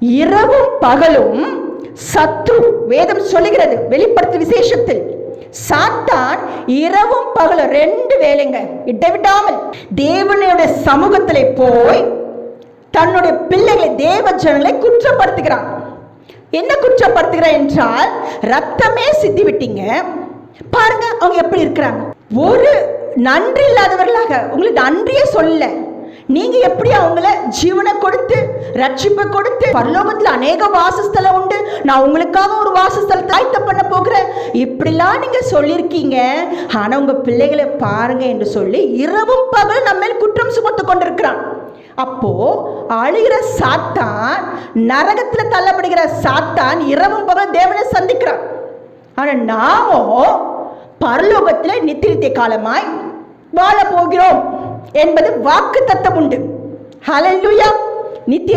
இரவும் பகலும் சத்ரு வேதம் சொல்லுகிறது. வெளிப்படுத்து விசேஷத்தில். சாத்தான் இரவும் பகலும் ரெண்டு வேலைங்க இடைவிடாமல் தேவனுடைய சமூகத்திலே போய் தன்னுடைய பிள்ளைகளை தேவ ஜனங்களை குற்றப்படுத்துகிறான். என்ன குற்றப்படுத்துகிறான் என்றால் ரத்தமே சித்தி விட்டீங்க பாருங்க அவங்க எப்படி இருக்கிறாங்க. ஒரு நன்றி இல்லாதவர்களாக உங்களுக்கு நன்றியே சொல்ல. நீங்க எப்படி அவங்கள ஜீவனை கொடுத்து ரட்சிப்பை கொடுத்து பரலோகத்துல அநேக வாசஸ்தலம் உண்டு. நான் உங்களுக்காக ஒரு வாசஸ்தலத்தை ஆயத்த பண்ண போகிறேன். இப்படிலாம் நீங்க சொல்லியிருக்கீங்க. ஆனா உங்க பிள்ளைகளை பாருங்க என்று சொல்லி இரவும் பகல் நம்ம மேல் குற்றம் சுமத்து கொண்டிருக்கிறான். அப்போ அழுகிற சாத்தான் நரகத்துல தள்ளப்படுகிற சாத்தான் இரவும் பகல் தேவனை சந்திக்கிறான். ஆனா நாமோ பரலோகத்துல நித்தியத்தை காலமாய் வாழ போகிறோம். என்பது வாக்கு தத்தம் உண்டு. ஹalleluya நித்திய